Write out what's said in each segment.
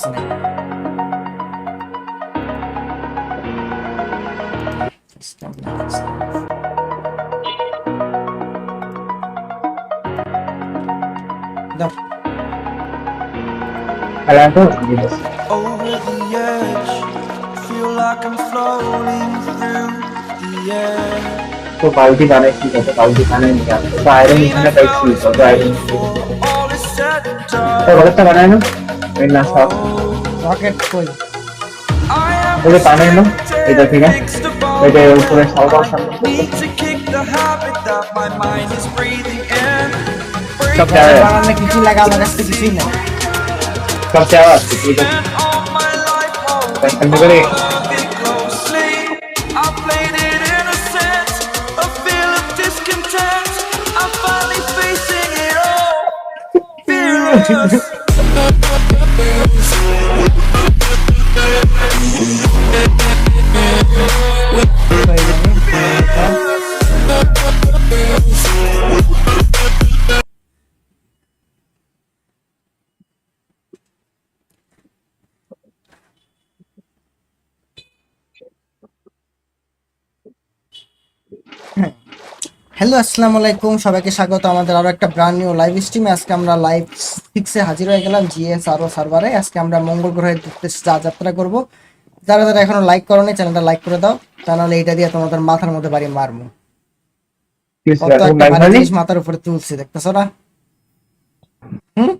বুঝতেছি না তো over the edge. Feel like I'm floating through the air. তো বালতি বানাইছি কত বালতি বানাই নি আমি তো আয়রন এখানে পাইছি কত আয়রন তো done. বলতে বানাই না ওই না সব রকেট কই I am ওই যে বানাই না এটা ঠিক আছে fixed ওই যে above. উপরে সালবার সামনে Need to kick the habit that my mind is breathing in. সব Breathing দেওয়া বানালে কিছু লাগে আমার কাছে কিছুই না সব দেওয়া আছে ঠিক আছে in all. হ্যালো আসসালামু আলাইকুম। সবাইকে স্বাগত। আমাদের আরও একটা ব্র্যান্ড নিউ লাইভ স্ট্রিমে আজকে আমরা লাইভ সিক্সে হাজির হয়ে গেলাম জিএস আরও সার্ভারে আজকে আমরা মঙ্গল গ্রহে যা যাত্রা করব। যারা যারা এখনও লাইক করোনি চ্যানেলটা লাইক করে দাও। তা নাহলে এইটা দিয়ে তোমাদের মাথার মধ্যে বাড়ি জিনিস মাথার উপরে তুলছি দেখতেছো না? হুম?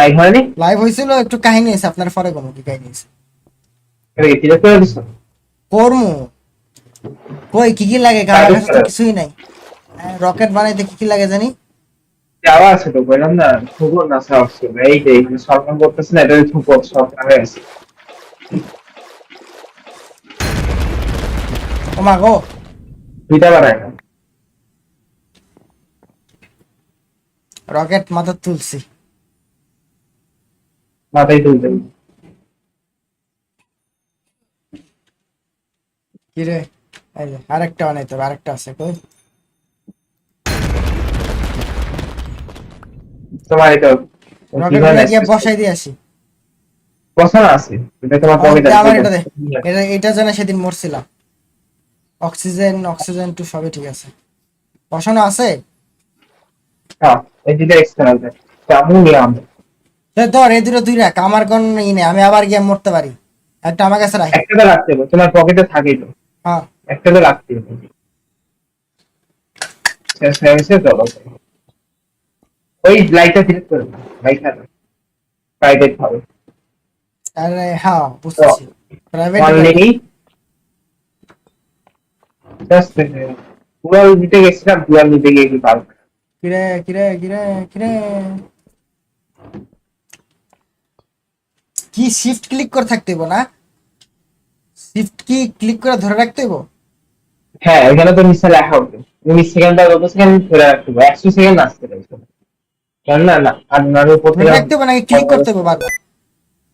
লাইভ হয়নি? লাইভ হয়েছিল একটু কাহিনী আছে আপনার পরে কোনো কি কাহিনী আছে? এটা কর্মু। কই কি কি লাগে? কার কাছে তো কিছুই নাই। রকেট বানাইতে কি কি লাগে জানি? যাওয়া আছে তো বললাম না থুকো না ছিল এই যে সরকার করতেছে না এটা থুকো সব আছে ও মা গো। দুইটা বানায় না রকেট মাথা তুলছি। মাথায় তুলতে কি রে? আরেকটা বানাইতে হবে আরেকটা আছে কই? তোমার এটা বসাই দিয়ে আসি। বসানো আছে এটা তোমার পকেটে দে, আমার এটা দে এটা এটা জন্য সেদিন মরছিলাম। অক্সিজেন অক্সিজেন টু সবই ঠিক আছে। বসানো আছে? হ্যাঁ এই এক্সটার্নাল চামু ধর এই দুটো তুই রাখ আমার কোন ই নেই আমি আবার গিয়ে মরতে পারি। একটা আমার কাছে রাখ। একটা রাখতে হবে তোমার পকেটে থাকেই তো। একটা তো রাখতে হবে। শেষ হয়ে গেছে চলো ওই লাইটটা ডিলিট করে লাইট না প্রাইভেট হবে। আরে হ্যাঁ বুঝতেছি প্রাইভেট অনলি জাস্ট পুরো নিতে গেছিলাম পুরো নিতে গিয়ে কি পারব? কিরে কিরে কিরে কিরে? কি শিফট ক্লিক করে থাকতে না? শিফট কি ক্লিক করে ধরে রাখতে হইব? হ্যাঁ এখানে তো নিচে লেখা হবে। উনিশ সেকেন্ড বা কত সেকেন্ড ধরে রাখতে হবে? একশো সেকেন্ড আসতে পারছ কেন না না আর নার উপর ধরে রাখতে হইব নাকি ক্লিক করতে হবে বারবার?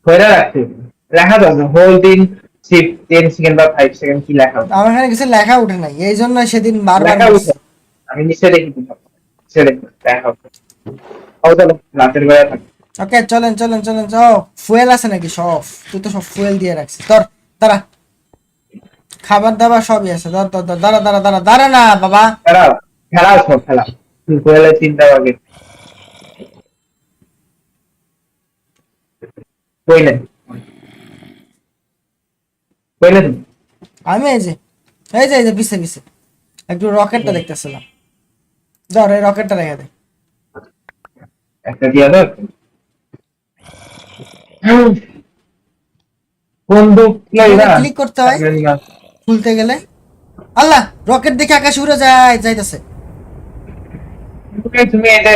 ধরে রাখতে হবে। লেখা যাবে হোল দিন শিফট টেন সেকেন্ড বা ফাইভ সেকেন্ড কি লেখা হবে আমার এখানে কিছু লেখা উঠে নাই এই জন্য সেদিন বারবার আমি নিচে দেখি নিচে দেখি লেখা হবে ও চলো রাতের বেলা ওকে চলেন চলেন চলেন যাও ফুয়েল আছে নাকি সব? তুই তো সব ফুয়েল দিয়ে রাখছিস। ধর দাঁড়া। খাবার দাবার সবই আছে। দাঁড়া দাঁড়া দাঁড়া দাঁড়া না বাবা। খেলাও খেলাও সব চিন্তা আগে আমি এই যে এই যে এই যে পিছে পিছে। একটু রকেটটা দেখতেছিলাম। ধর এই রকেটটা রেখে দে। একটা দিয়া বন্দুক ক্লিক করতে হয়। খুলতে গেলে? আল্লাহ রকেট দেখে আকাশে উড়ে যায় যাইতেছে। তুমি এটা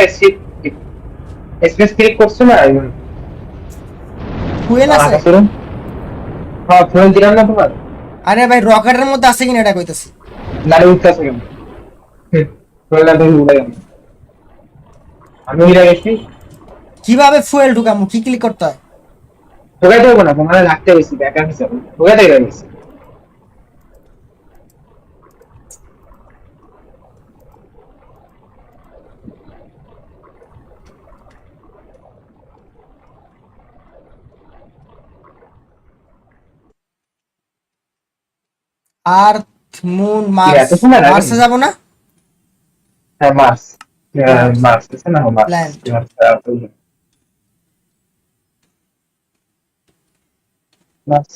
স্পেস ক্লিক করছ না? ফুয়েল আছে। হ্যাঁ ফুয়েল দিলাম না তোমার? আরে ভাই রকেটের মধ্যে আছে কিনা এটা কইতেছি। নারে উঠতেছে কেমন ফুয়েলটা তুমি উড়ে গেল আমি উড়ে গেছি। কীভাবে ফুয়েল ঢুকামু? কি ক্লিক করতে হয়? ঢোকাইতে হবে না তোমার লাগতে হয়েছি ব্যাকআপ হিসাবে ঢোকাইতে গেছি আর্থ মুন মার্স? মার্সে যাব না? হ্যাঁ মার্স। মার্স। আছে না? মার্স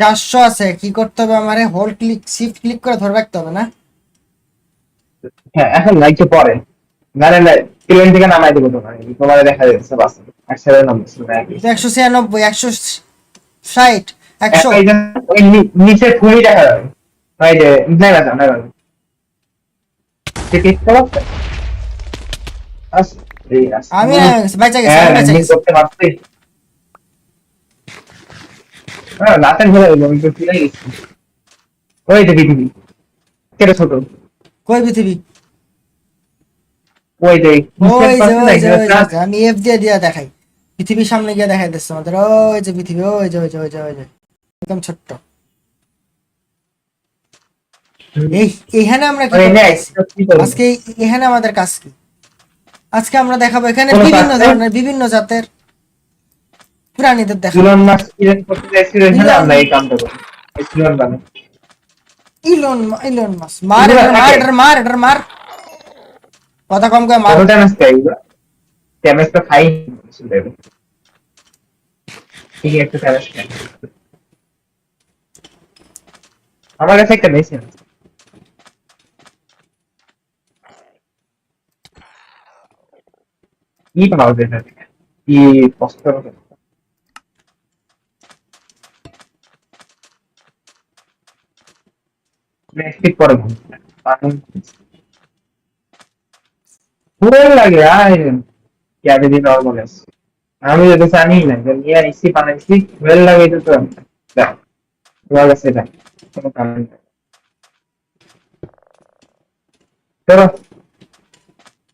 চারশো আছে। কি করতে হবে আমারে? হোল্ড ক্লিক শিফট ক্লিক করে ধরে রাখতে হবে না? হ্যাঁ এখন একটু পরে না প্লেন থেকে নামাই দেবো তোমার তোমার দেখা যাচ্ছে বাস নামবে তো একশো ছিয়ানব্বই একশো ষাট একশো। নিচে ফুলি দেখা যাবে। ওই যে না না না না টিকিট তো আস আমি বেঁচে গেছি হ্যাঁ বেঁচে গেছি। হ্যাঁ রাতের আমি তো ফিরে গেছি। ওই যে পৃথিবী। কেটে ছোট। কই পৃথিবী? ওই যে যে, আমি এফ দিয়ে দিয়ে দেখাই। পৃথিবীর সামনে গিয়ে দেখাই দিচ্ছে আমাদের। ওই যে পৃথিবী ওই যে ওই যে ওই যে ওই যে। একদম ছোট্ট। এখানে আমরা? আজকে এখানে আমাদের কাজ কি? আজকে আমরা দেখাবো এখানে বিভিন্ন ধরনের বিভিন্ন জাতের প্রাণীদের দেখাবো। ইলন ইলেন মাস মার মার মার মার। কথা কম করে মার। ড্যামেজ দেয় ড্যামেজ তো খাই। দেবে ঠিক একটা ড্যামেজ খাই। আমার কাছে একটা মেশিন কি পাওয়া যায় থেকে? কি কষ্ট নেক্সট পরে ফুল লাগে আয় ক্যাবে দিয়ে নর্মাল আছে আমি যদি জানি না যে নিয়ে আইসি বানাইছি ফুল লাগে তো তো দেখ তোমার কাছে এটা কোনো কারণ চলো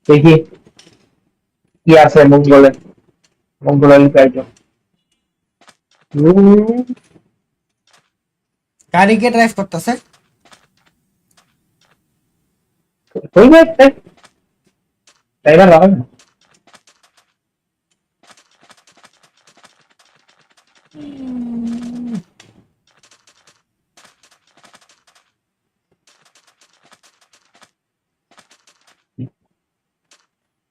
দেখি কি আছে মঙ্গলে মঙ্গলে লিখাইছো গাড়ি কে ড্রাইভ করতেছে? ড্রাইভার হবে না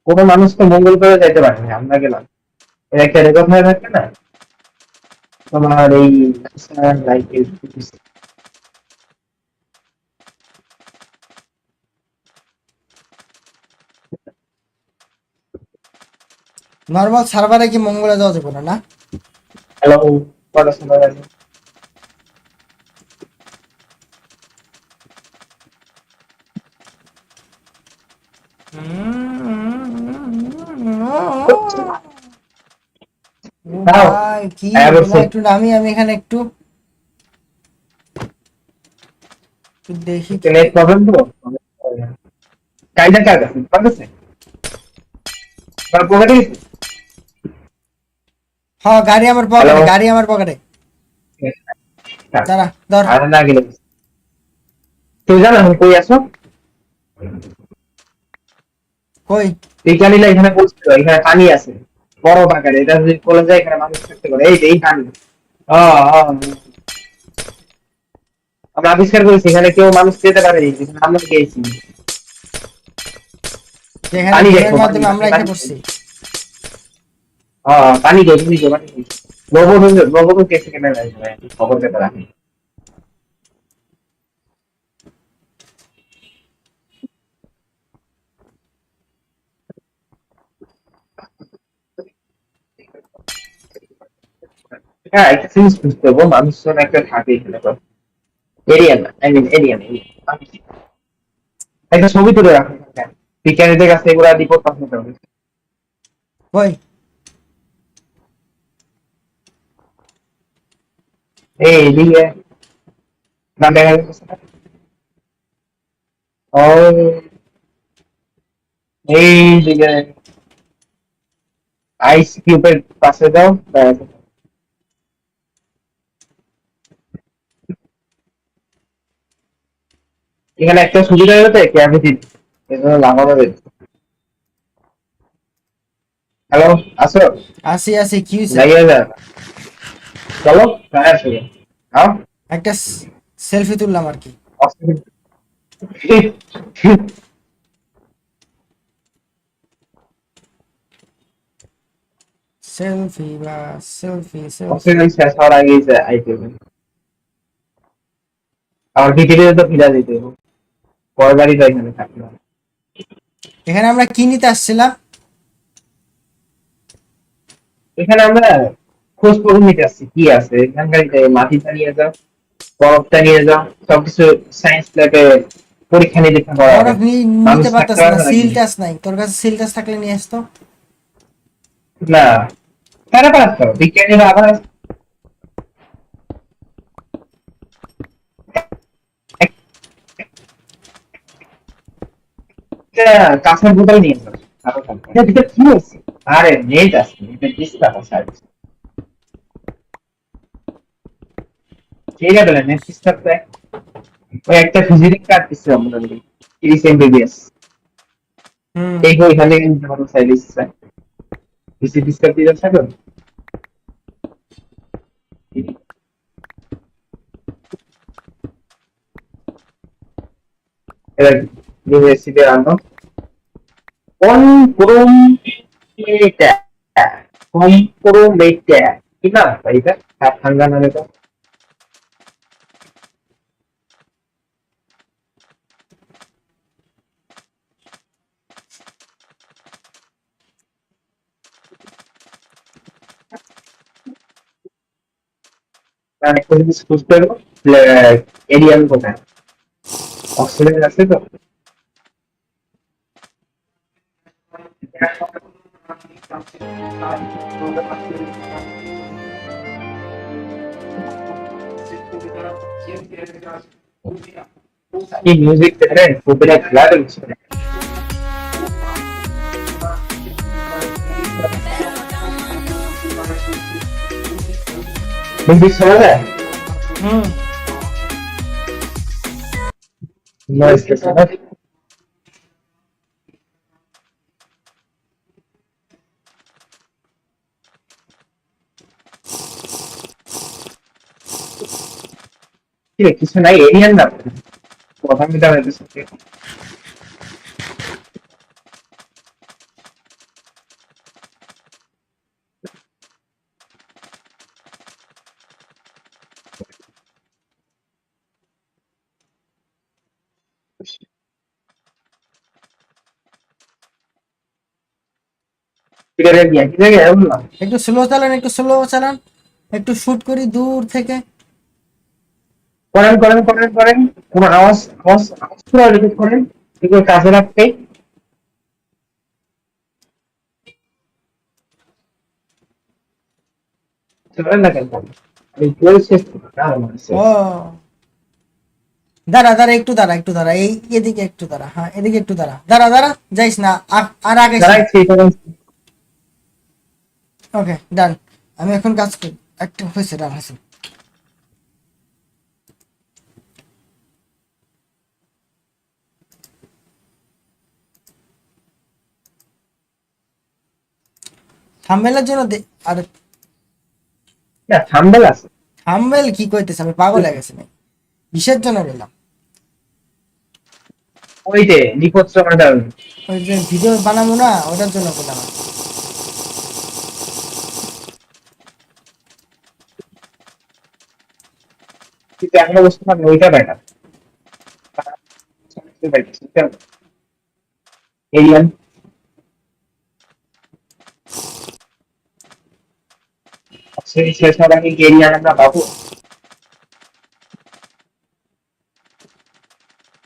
কোনো মানুষ তো মঙ্গল করে যাইতে পারে না, আমরা গেলাম। এর একটা রেকর্ড হয়ে থাকে না, তোমার এই লাইফের নর্মাল সার্ভারে কি মঙ্গলে যাওয়া যাবে না না? হ্যালো কি একটু আমি আমি এখানে একটু দেখি নেট প্রবলেম তো? কাইদা কাজ পারতেছে তার পকেটে হ্যাঁ গাড়ি আমার পকেটে গাড়ি আমার পকেটে দাঁড়া ধর। আর না গেলে তুই জানো আমি কই আসো কই? এই কালিলা এখানে বলছিল এখানে পানি আছে। বড় বাগারে এটা যদি কলে যায় এখানে মানুষ থাকতে পারে। এই এই পানি। আমরা আবিষ্কার করেছি এখানে কেউ মানুষ যেতে পারে যেখানে আমরা গিয়েছি। আমরা এখানে গিয়ে পানি গিয়ে পানি গিয়ে রোবট রোবট কেসে কেনে খবর পেতে রাখি। হ্যাঁ একটা জিনিস বুঝতে হবে, মানুষজন একটা থাকে এখানে এরিয়ান আই মিন এরিয়ান একটা ছবি তুলে রাখো। বিজ্ঞানীদের কাছে এগুলা রিপোর্ট পাঠাতে হবে। কই? এই দিকে না দেখা যাচ্ছে? ও এই দিকে আইস কিউবের পাশে দাও। এখানে একটা সুবিধা হয়েছে ক্যাভিটি এজন্য লাগানো রয়েছে হ্যালো আসো আসি আসি কি হয়েছে লাগিয়ে যা চলো হ্যাঁ আসো হ্যাঁ? একটা সেলফি তুললাম আর কি। সেলফি বা সেলফি সেলফি শেষ হওয়ার আগেই আইতে হবে। আমার টিকিটে তো ফিরা দিতে হবে। পরের তো এখানে থাকবে এখানে আমরা কি নিতে আসছিলাম? এখানে আমরা খোঁজ খবর নিতে আসছি কি আছে? এখানকার মাটিটা নিয়ে যাও বরফটা নিয়ে যাও সবকিছু সায়েন্স ল্যাবে পরীক্ষা নিরীক্ষা করা নিতে পারতাস না সিল নাই। তোর কাছে সিল থাকলে নিয়ে আসতো? না। তারা পারতো? বিজ্ঞানীরা আবার কাঁচের বোতল নিয়ে যাও। আরও নেট আছে এটা আছে। ঠিক আছে নেট ডিসপ্লে তো ওই একটা ফিজিক্স কার্ড দিচ্ছে আমাদের তিরিশ এমবিবিএস হুম। এই গো এখানে কিন্তু আমার চাইলে ইচ্ছা বেশি ডিসকাস দিয়ে যাচ্ছে তো এরা ইউনিভার্সিটি আনো কম্প্রোমেটা কম্প্রোমেটা কি না এটা? ঠান্ডা নামে তো আর একটা জিনিস খুঁজতে হবে এরিয়াল কোথায় অস্ট্রেলিয়া আছে তো কি মিউজিক দেখে কপিরাইট ফ্ল্যাট হচ্ছে মিউজিক শোনা যায় হুম নয়েজ শোনা কি রে, কিছু নাই এরিয়ান না কথা মিটা একটু স্লো চালান একটু স্লো চালান একটু শুট করি দূর থেকে। করেন করেন করেন করেন। কোন আওয়াজ আওয়াজ আওয়াজ পুরো রেকর্ড করেন। এগুলো কাজে রাখতে দাঁড়া দাঁড়া একটু দাঁড়া একটু দাঁড়া। এই এদিকে একটু দাঁড়া হ্যাঁ এদিকে একটু দাঁড়া। দাঁড়া দাঁড়া যাইস না আর আগে। ওকে ডান আমি এখন কাজ করি। একটা হয়েছে ডান হয়েছে। থাম্বেলের জন্য আর না, থাম্বেল আছে। থাম্বেল কি কইতেছে? আমি পাগল হয়ে গেছি কিসের জন্য বললাম ওই যে নিপত্র ওই যে ভিডিও বানাবো না ওটার জন্য বললাম আর কি। কিন্তু এখনও ওইটা বেটার শেষ আমরা পাবো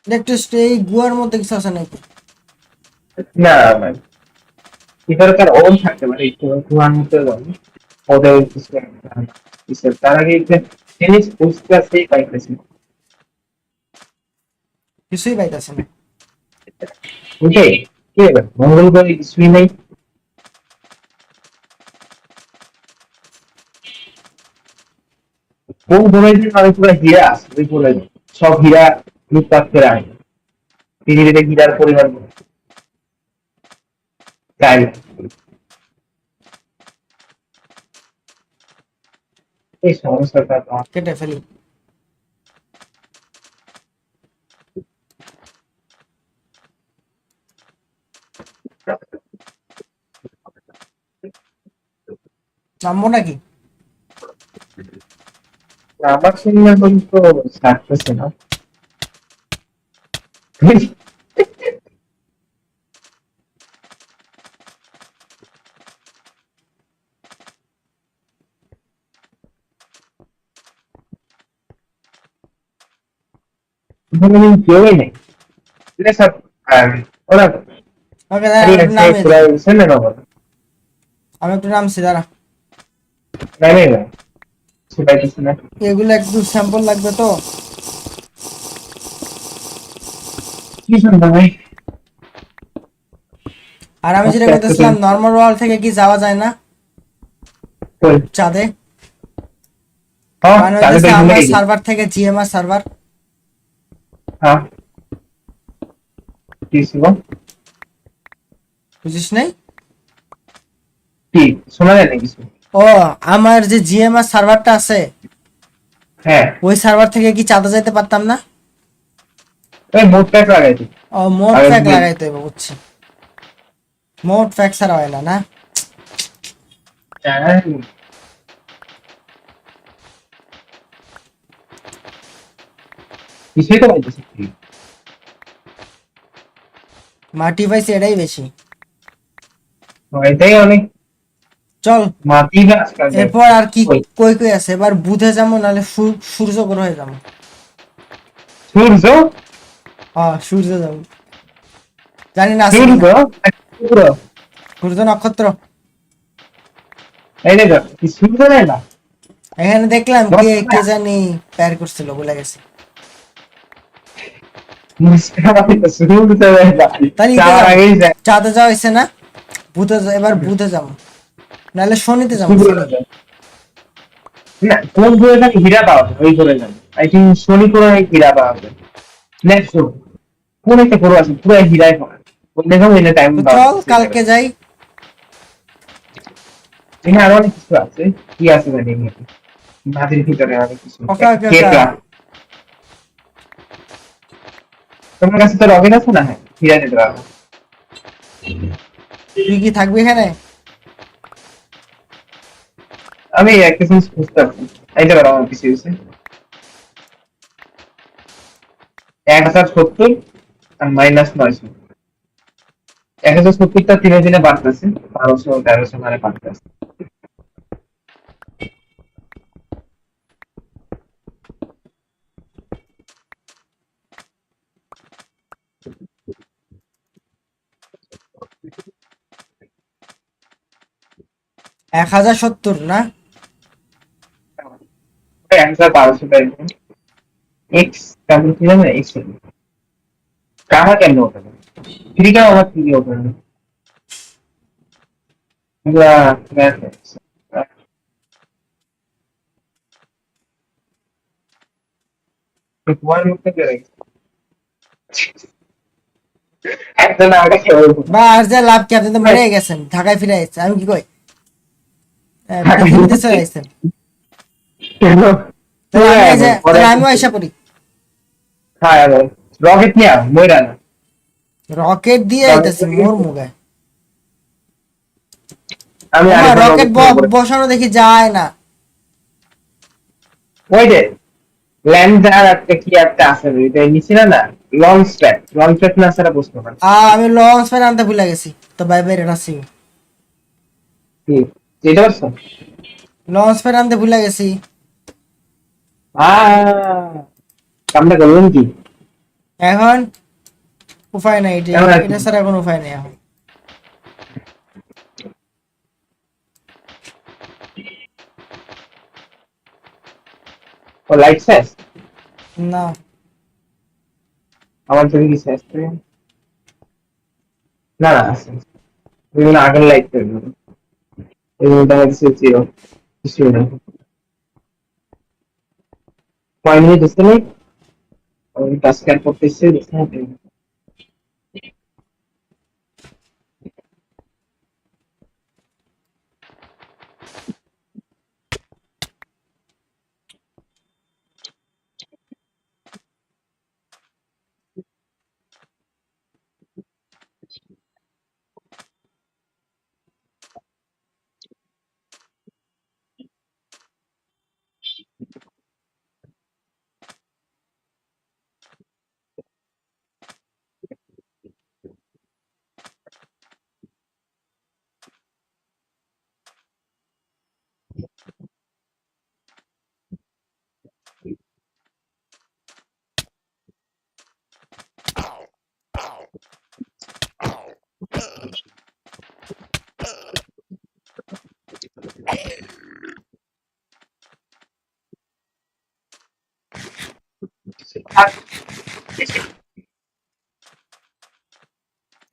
এটা এই গুয়ার মধ্যে কিছু আছে নাকি? না মানে ভিতরে তার ওন থাকতে পারে একটু মধ্যে ওদের তার আগে জিনিস বুঝতে আসতেই পাইতেছি কিছুই পাইতেছে না। ওটাই কি মঙ্গল গ্রহে কিছুই নেই। কোন গ্রহের পুরো হীরা আছে ওই গ্রহে সব হীরা লুটপাট করে আনে। পৃথিবীতে হীরার পরিমাণ তাই। এই সমস্যাটা তো কেটে ফেলি নামবো নাকি আমার সঙ্গে এখন তো ছাড়তেছে না কেউই নেই। ঠিক আছে? ওরা আমি একটু নামছি দাঁড়া। এগুলো একটু স্যাম্পল লাগবে তো। আর আমি যেটা আচ্ছা, করতেছিলাম নর্মাল ওয়াল থেকে কি যাওয়া যায় না? চাঁদে? হ্যাঁ মানে সার্ভার থেকে জিএমআর সার্ভার হ্যাঁ কি ছিল বুঝিস নাই কি শোনা যায় না কিছু ও আমার যে জিএমআর সার্ভারটা আছে হ্যাঁ। ওই সার্ভার থেকে কি চাঁদা যাইতে পারতাম না? ওই মোট প্যাক লাগাই দিই ও মোট প্যাক লাগাইতে হবে বুঝছি। মোট প্যাক ছাড়া হয় না না? কিছুই তো বলতেছি মাটি পাইছি এটাই বেশি। এটাই অনেক। চল। মাটি এরপর আর কি কই কই আছে? এবার বুধে যাব নাহলে সূর্য গ্রহে যাব। সূর্য? হ্যাঁ সূর্য যাব। জানি না সূর্য? নক্ষত্র। এই দেখো কি সূর্য না? এখানে দেখলাম কে। কে জানি প্যার করছিল বলে গেছে মুস্কান আমি তো সূর্য নাই না তাহলে তার এটা- আগেই যায় চাঁদে যাওয়া হয়েছে না? বুধে এবার বুধে যাব। নাহলে শনিতে যাব। না কোন ঘুরে থাকে হীরা পাওয়া যায় ওই ঘুরে যাবে। আই থিঙ্ক শনি করে হীরা পাওয়া যায় নেক্সট কোন? একটা করো আছে পুরো হীরাই পাওয়া ওই দেখো এনে টাইম চল কালকে যাই। এখানে আরও অনেক কিছু আছে। কি আছে জানি না মাটির ভিতরে অনেক কিছু ওকে, ওকে, কেকড়া। ওকে। তোমার কাছে তো রবিন আছে না? হ্যাঁ হীরা দিতে পারব তুই কি থাকবি এখানে? আমি একটা জিনিস বুঝতে পারছি এইটা পারো আমার কিছু হয়েছে। এক হাজার সত্তর আর মাইনাস নয়শো। এক হাজার সত্তরটা দিনে দিনে বাড়তেছে। বারোশো তেরোশো মানে বাড়তেছে। এক হাজার সত্তর না? বারোশো এক্স কেমন কি জানো এক্স কাহা কেন কাহা আমার লাভ কি? আপনি তো মেরে গেছেন ঢাকায় ফিরে আমি কি কই? এ, চলে আসছেন আমি এই যে- তাহলে আমিও আইসা পড়ি। হ্যাঁ রকেট নিয়ে ময়রা না রকেট দিয়ে আইতেছি মোর মুগায় আমি রকেট বসানো দেখি যায় না। ওই যে ল্যান্ডার একটা কি একটা আছে এটা নিচে না না? লঞ্চ প্যাড লঞ্চ প্যাড না সেটা বুঝতে পারছি আমি লং স্প্যান আনতে ভুলে গেছি। তো বাই বাই এটা সি। কি? যেটা পারছ আনতে ভুলে গেছি। কামটা কি? এখন উপায় নাই এটা এটা ছাড়া কোনো উপায় নেই এখন। ও লাইট শেষ? না। আমার যদি কি শেষ? না না আগের লাইট এবং দেখা যাচ্ছে জিরো। কিছু নেই কয় মিনিট হচ্ছে নেই টাচ স্ক্যান করতেছি দেখতে হবে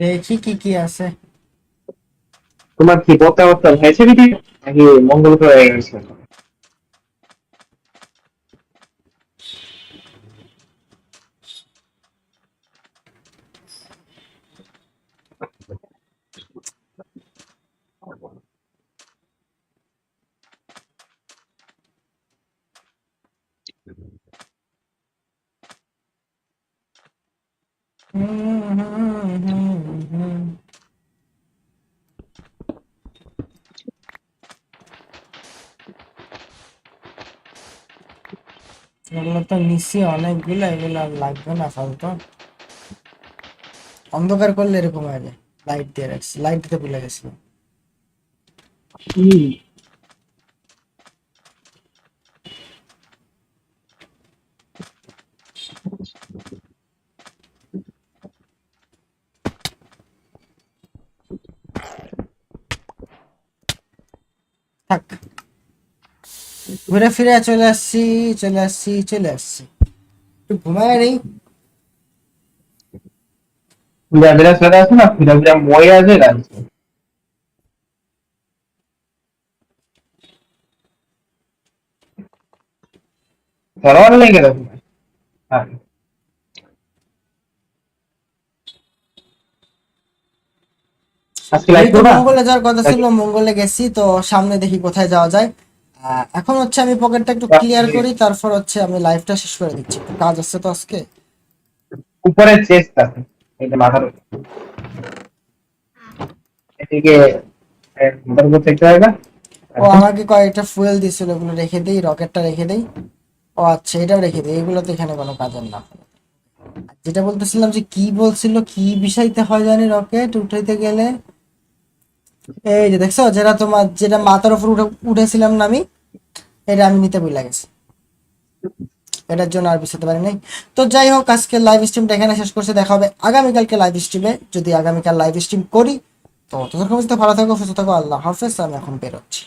দেখি কি কি আছে? তোমার কি প্রত্যাবর্তন হয়েছে কি নাকি মঙ্গল গ্রহে গেছে হুম, হুম, হুম, হুম। এগুলো তো নিচ্ছি অনেকগুলো এগুলো আর লাগবে না ফালতু। অন্ধকার করলে এরকম হয়ে যায় লাইট দিয়ে রাখছি লাইট দিতে ভুলে গেছিলাম। থাক। ঘুরে ফিরে চলে আসছি চলে আসছি চলে আসছি। একটু ঘুমায় নেই। চলে না? মই আছে হ্যাঁ। আজকে লাইভ এই মঙ্গলে যাওয়ার কথা ছিল মঙ্গলে গেছি তো সামনে দেখি কোথায় যাওয়া যায়। এখন হচ্ছে আমি পকেটটা একটু ক্লিয়ার করি তারপর হচ্ছে আমি লাইফটা শেষ করে দিচ্ছি। কাজ আছে তো আজকে? উপরে চেস্ট আছে এটা মাথার। এদিকে মাথার উপর দেখতে হবে না ও আমাকে কয়েকটা ফুয়েল দিছিল ওগুলো রেখে দিই রকেটটা রেখে দেই। ও আচ্ছা এটাও রেখে দেই এগুলো তো এখানে কোনো কাজের না। যেটা বলতেছিলাম যে কি বলছিল কি বিষয়তে হয় জানি রকেট উঠাইতে গেলে? এই যে দেখছ, যেটা তোমার, যেটা মাথার উপর উঠে, উঠেছিলাম না আমি, এটা আমি নিতে ভুলে গেছি। এটার জন্য আর বুঝতে পারি নাই। তো যাই হোক, আজকে লাইভ স্ট্রিমটা এখানে শেষ করছে। দেখা হবে আগামীকালকে লাইভ স্ট্রিমে যদি আগামীকাল লাইভ স্ট্রিম করি, তো ততক্ষণ ভালো থাকো, সুস্থ থাকো। আল্লাহ হাফেজ, আমি এখন বেরোচ্ছি।